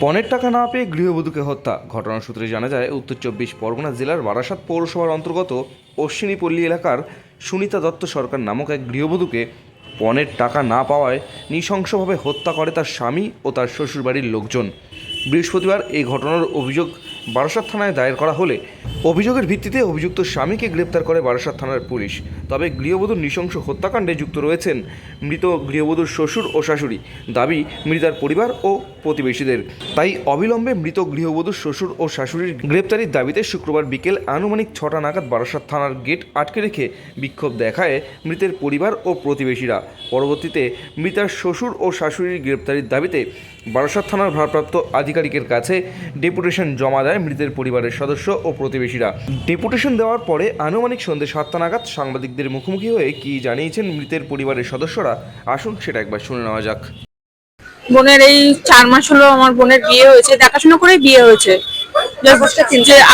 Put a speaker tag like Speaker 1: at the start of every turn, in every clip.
Speaker 1: পণের টাকা না পেয়ে গৃহবধূকে হত্যা। ঘটনার সূত্রে জানা যায়, উত্তর চব্বিশ পরগনা জেলার বারাসাত পৌরসভার অন্তর্গত অশ্বিনীপল্লী এলাকার সুনিতা দত্ত সরকার নামক এক গৃহবধূকে পণের টাকা না পাওয়ায় নৃশংসভাবে হত্যা করে তার স্বামী ও তার শ্বশুরবাড়ির লোকজন। বৃহস্পতিবার এই ঘটনার অভিযোগ বারাসাত থানায় দায়ের করা হলে অভিযোগের ভিত্তিতে অভিযুক্ত স্বামীকে গ্রেপ্তার করে বারাসাত থানার পুলিশ। তবে গৃহবধূর নৃশংস হত্যাকাণ্ডে যুক্ত রয়েছেন মৃত গৃহবধূর শ্বশুর ও শাশুড়ি। দাবি, মৃতার পরিবার ও প্রতিবেশীদের। তাই অবিলম্বে মৃত গৃহবধূর শ্বশুর ও শাশুড়ির গ্রেপ্তারির দাবিতে শুক্রবার বিকেল আনুমানিক ছটা নাগাদ বারাসাত থানার গেট আটকে রেখে বিক্ষোভ দেখায় মৃতের পরিবার ও প্রতিবেশীরা। পরবর্তীতে মৃতার শ্বশুর ও শাশুড়ির গ্রেপ্তারির দাবিতে বারাসাত থানার ভারপ্রাপ্ত আধিকারিকের কাছে ডেপুটেশন জমা দেয় মৃতের পরিবারের সদস্য ও প্রতিবেশীরা। ডেপুটেশন দেওয়ার পরে আনুমানিক সন্ধ্যে সাতটা নাগাদ সাংবাদিকদের মুখোমুখি হয়ে কি জানিয়েছেন মৃতের পরিবারের সদস্যরা? আসুন সেটা একবার শুনে নেওয়া যাক।
Speaker 2: বোনের এই চার মাস হলো আমার বোনের বিয়ে হয়েছে, দেখাশোনা করে বিয়ে হয়েছে।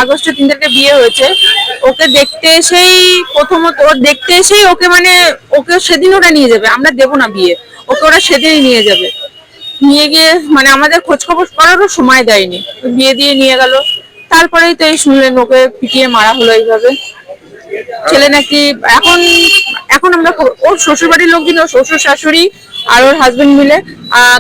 Speaker 2: আগস্টের তিন তারিখে বিয়ে হয়েছে। ওকে দেখতে এসেই প্রথমত, ওর দেখতে এসেই ওকে মানে ওকে সেদিন ওরা নিয়ে যাবে, আমরা দেবো না বিয়ে। ওকে ওরা সেদিনই নিয়ে যাবে। নিয়ে গিয়ে মানে আমাদের খোঁজ খবর করারও সময় দেয়নি। বিয়ে দিয়ে নিয়ে গেল। তারপরেই তো এই শুনলেন ওকে পিটিয়ে মারা হলো এইভাবে। ছেলে নাকি এখন এখন আমরা ওর শ্বশুর বাড়ির লোকজন ওর শ্বশুর শাশুড়ি আর ওর হাজবেন্ড মিলে।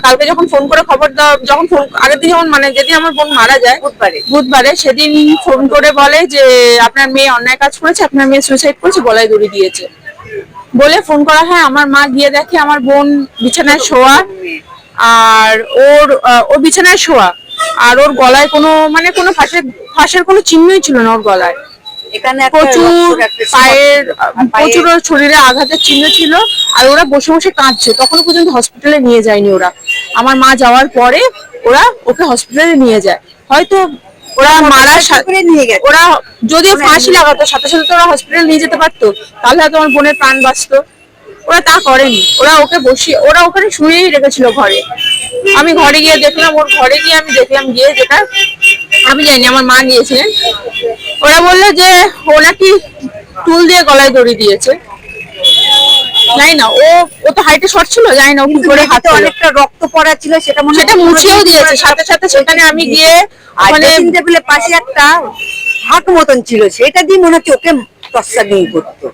Speaker 2: কালকে যখন ফোন করে খবর দেওয়া যখন ফোন আগের দিন যখন মানে যেদিন আমার বোন মারা যায় বুধবারে। বুধবারে সেদিন ফোন করে বলে যে আপনার মেয়ে অন্যায় কাজ করেছে আপনার মেয়ে সুইসাইড করেছে গলায় দড়ি দিয়েছে। বলে ফোন করা হয় আমার মা গিয়ে দেখে আমার বোন বিছানায় শোয়া আর ওর ওর বিছানায় শোয়া আর ওর গলায় কোনো মানে কোনো ফাঁসের ফাঁসের কোনো চিহ্নই ছিল না ওর গলায়।
Speaker 3: এখানে
Speaker 2: প্রচুর পায়ের
Speaker 3: পায়ে-
Speaker 2: প্রচুর ওর শরীরে আঘাতের চিহ্ন ছিল আর ওরা বসে বসে কাঁদছে। তখনও পর্যন্ত হসপিটালে নিয়ে যায়নি ওরা। আমার মা যাওয়ার পরে ওরা ওকে হসপিটালে নিয়ে যায়। হয়তো ওরা মারা
Speaker 3: নিয়ে গেছে।
Speaker 2: ওরা যদিও ফাঁসি লাগাতো সাথে সাথে তো ওরা হসপিটাল নিয়ে যেতে পারতো। তাহলে হয়তো আমার বোনের প্রাণ বাঁচতো। ওরা তা করেনি। ওরা ওকে বসিয়ে ওরা ওখানে শুয়েই রেখেছিল ঘরে। আমি ঘরে গিয়ে দেখলাম ওর ঘরে গিয়ে আমি দেখলাম গিয়ে যেটা আমি জানি আমার মা গিয়েছিলেন। ওরা বলল যে ও নাকি টুল দিয়ে গলায় দড়ি দিয়েছে। জানি না ও ও তো হাইটে শর্ট ছিল জানি না ও কি করে হাতে
Speaker 3: অনেকটা রক্ত পড়া ছিল সেটা মনে
Speaker 2: সেটা
Speaker 3: হয়
Speaker 2: মুছেও দিয়েছে সাথে সাথে সেখানে আমি গিয়ে মানে
Speaker 3: টেবিলের পাশে একটা হাত মতন ছিল সেটা দিয়ে মনে হচ্ছে ওকে তসা নিয়ে করতো।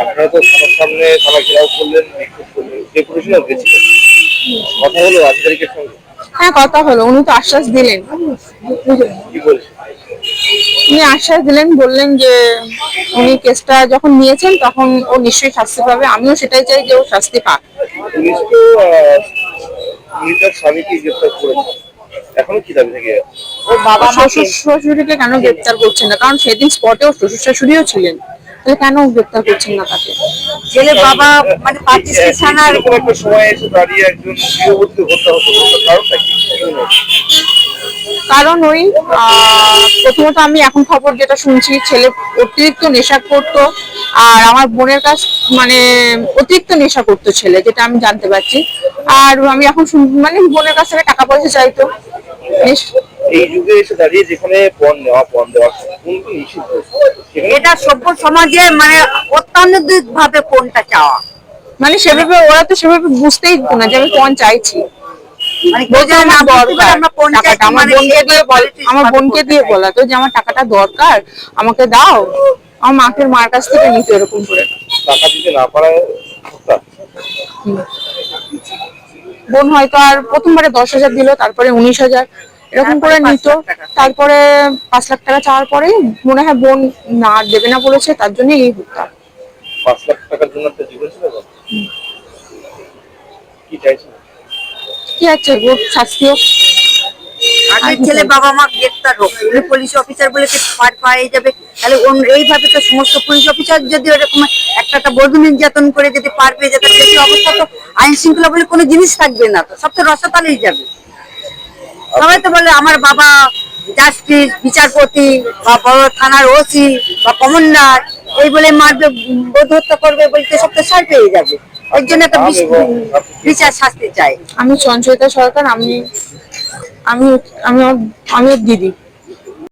Speaker 4: আপনারা তো সামনে থানা ঘেরাও করলেন বিক্ষোভ গেছিলেন কথা হলো আধিকারিকের সঙ্গে।
Speaker 2: হ্যাঁ কথা হলো উনি তো আশ্বাস দিলেন। উনি আশ্বাস দিলেন বললেন যে উনি কেসটা যখন নিয়েছেন তখন ও নিশ্চয়ই শাস্তি পাবে। আমিও সেটাই চাই যে ও শাস্তি পাক।
Speaker 3: বাবা
Speaker 2: শ্বশুর শ্বশুরকে কেন গ্রেপ্তার করছেন না? কারণ সেদিন স্পটে ওর শ্বশুর শাশুড়িও ছিলেন। তাহলে কেন গ্রেপ্তার করছেন না তাকে?
Speaker 3: বাবা মানে পার্টি থানার
Speaker 4: এরকম একটা সময় এসে দাঁড়িয়ে একজন গৃহবধূকে হত্যা হতো কারণটা কি? কি হচ্ছে?
Speaker 2: কারণ ওই আহ, প্রথমত আমি এখন খবর যেটা শুনছি ছেলে অতিরিক্ত নেশা করতো আর আমার বোনের কাছ মানে অতিরিক্ত নেশা করতো ছেলে যেটা আমি জানতে পারছি। আর আমি এখন মানে বোনের কাছ থেকে টাকা পয়সা চাইতো।
Speaker 4: এই যুগে এসে দাঁড়িয়ে যেখানে পণ নেওয়া পণ দেওয়া সম্পূর্ণ নিষিদ্ধ।
Speaker 3: এটা সভ্য সমাজে মানে ভাবে কোনটা চাওয়া।
Speaker 2: মানে সেভাবে ওরা তো সেভাবে বুঝতেই দিত না যে আমি কোন চাইছি। আমার
Speaker 3: মানে
Speaker 2: বোনকে দিয়ে বল
Speaker 3: politics
Speaker 2: আমার বোনকে
Speaker 3: কোনটা
Speaker 2: দিয়ে। বলা তো যে আমার টাকাটা দরকার আমাকে দাও। আমার মাকে মার কাছ থেকে নিত এরকম করে।
Speaker 4: টাকা দিতে না পারায়
Speaker 2: বোন হয়তো আর প্রথমবারে দশ হাজার দিল তারপরে উনিশ হাজার এরকম করে নিত। তারপরে পাঁচ লাখ টাকা চাওয়ার পরে মনে হয় বোন না দেবে না বলেছে তার জন্য এই হত্যা
Speaker 4: পাঁচ লাখ টাকার জন্য একটা জীবন ছিল কি চাইছেন
Speaker 2: কি আছে ওর
Speaker 3: আগের ছেলে বাবা মা গ্রেপ্তার হোক উনি পুলিশ অফিসার বলে পার পায়ে যাবে। তাহলে এইভাবে তো সমস্ত পুলিশ অফিসার যদি ওরকম একটা একটা বধূ নির্যাতন করে যদি পার পেয়ে যেত সেই অবস্থা তো আইন শৃঙ্খলা বলে কোনো জিনিস থাকবে না তো সব তো রসতালেই যাবে। সবাই তো বলে আমার বাবা জাস্টিস বিচারপতি বা বড় থানার ওসি বা কমান্ডার এই বলে মারবে বোধ হত্যা করবে বলতে সব তো সার পেয়ে যাবে। ওই জন্য একটা বিশ- বিচার শাস্তি চাই।
Speaker 2: আমি সঞ্চয়িতা সরকার আমি আমি আমি ওর- আমি দিদি।